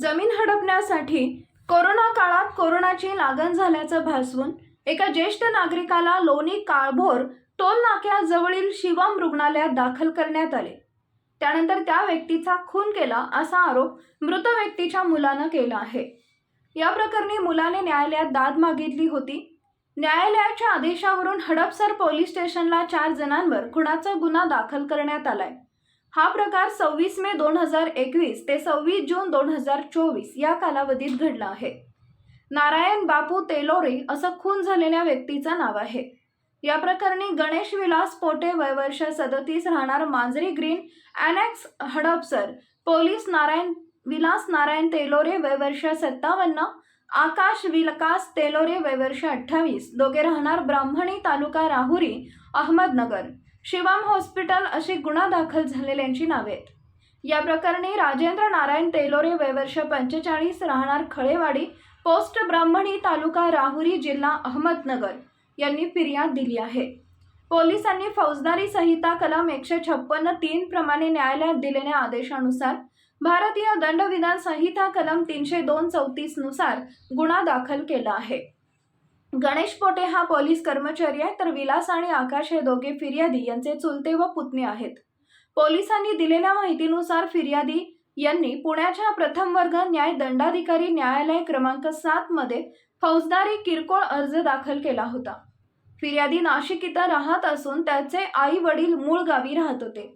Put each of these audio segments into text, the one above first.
जमीन हडपण्यासाठी कोरोना काळात कोरोनाची लागण झाल्याचं भासवून एका ज्येष्ठ नागरिकाला लोणी काळभोर टोल नाक्याजवळील शिवम रुग्णालयात दाखल करण्यात आले. त्यानंतर त्या व्यक्तीचा खून केला असा आरोप मृत व्यक्तीच्या मुलानं केला आहे. या प्रकरणी मुलाने न्यायालयात दाद मागितली होती. न्यायालयाच्या आदेशावरून हडपसर पोलीस स्टेशनला चार जणांवर खुणाचा गुन्हा दाखल करण्यात आलाय. हा प्रकार सव्वीस मे दोन हजार एकवीस ते सव्वीस जून दोन हजार चोवीस या कालावधीत घडला आहे. नारायण बापू तेलोरे असं खून झालेल्या व्यक्तीचं नाव आहे. या प्रकरणी गणेश विलास पोटे वयवर्ष सदतीस राहणार Manjari green annex Hadapsar police Narayan Vilas Narayan Telore वयवर्ष सत्तावन्न आकाश विलकास तेलोरे वयवर्ष अठ्ठावीस दोघे राहणार ब्राह्मणी तालुका राहुरी अहमदनगर. शिवम हॉस्पिटल अशी गुन्हा दाखल झालेल्यांची नावे आहेत. या प्रकरणी राजेंद्र नारायण तेलोरे वयवर्ष पंचेचाळीस राहणार खळेवाडी पोस्ट ब्राह्मणी तालुका राहुरी जिल्हा अहमदनगर यांनी फिर्याद दिली आहे. पोलिसांनी फौजदारी संहिता कलम एकशे छप्पन्न तीन प्रमाणे न्यायालयात दिलेल्या आदेशानुसार भारतीय दंडविधान संहिता कलम तीनशे दोन चौतीसनुसार गुन्हा दाखल केला आहे. गणेश पोटे हा पोलीस कर्मचारी आहे तर विलास आणि आकाश हे दोघे फिर्यादी यांचे चुलते व पुतणे आहेत. पोलिसांनी दिलेल्या माहितीनुसार फिर्यादी यांनी पुण्याच्या प्रथम वर्ग न्याय दंडाधिकारी न्यायालय क्रमांक सात मध्ये फौजदारी किरकोळ अर्ज दाखल केला होता. फिर्यादी नाशिक इथं राहत असून त्याचे आई वडील मूळ गावी राहत होते.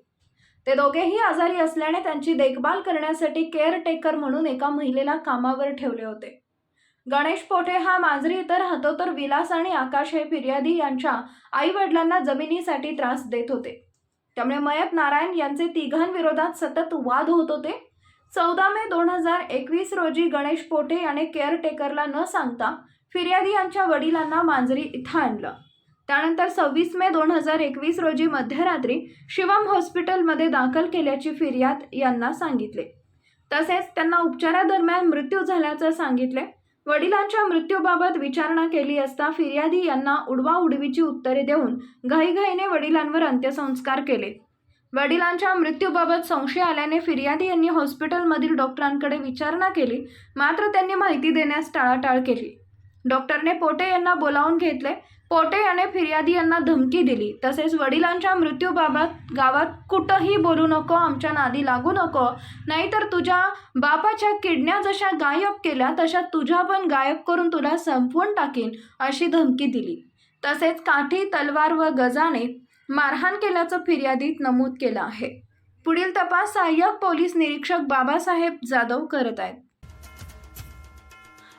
ते दोघेही आजारी असल्याने त्यांची देखभाल करण्यासाठी केअरटेकर म्हणून एका महिलेला कामावर ठेवले होते. गणेश पोठे हा मांजरी इतर राहतो तर विलास आणि आकाश हे फिर्यादी यांच्या आई वडिलांना जमिनीसाठी त्रास देत होते. त्यामुळे मयत नारायण यांचे तिघांविरोधात सतत वाद होत होते. चौदा मे दोन हजार एकवीस रोजी गणेश पोठे याने केअरटेकरला न सांगता फिर्यादी यांच्या वडिलांना मांजरी इथं आणलं. त्यानंतर सव्वीस मे दोन हजार एकवीस रोजी मध्यरात्री शिवम हॉस्पिटलमध्ये दाखल केल्याची फिर्याद यांना सांगितले. तसेच त्यांना उपचारादरम्यान मृत्यू झाल्याचं सांगितले. वडिलांच्या मृत्यूबाबत विचारणा केली असता फिर्यादी यांना उडवाउडवीची उत्तरे देऊन घाईघाईने वडिलांवर अंत्यसंस्कार केले. वडिलांच्या मृत्यूबाबत संशय आल्याने फिर्यादी यांनी हॉस्पिटलमधील डॉक्टरांकडे विचारणा केली मात्र त्यांनी माहिती देण्यास टाळाटाळ केली. डॉक्टरने पोटे यांना बोलावून घेतले. पोटे याने फिर्यादी यांना धमकी दिली. तसेच वडिलांच्या मृत्यूबाबत गावात कुठंही बोलू नको आमच्या नादी लागू नको. नाहीतर तुझ्या बापाच्या किडण्या जशा गायब केल्या तशा तुझ्या पण गायब करून तुला संपवून टाकीन अशी धमकी दिली. तसेच काठी तलवार व गजाने मारहाण केल्याचं फिर्यादीत नमूद केलं आहे. पुढील तपास सहाय्यक पोलीस निरीक्षक बाबासाहेब जाधव करत आहेत.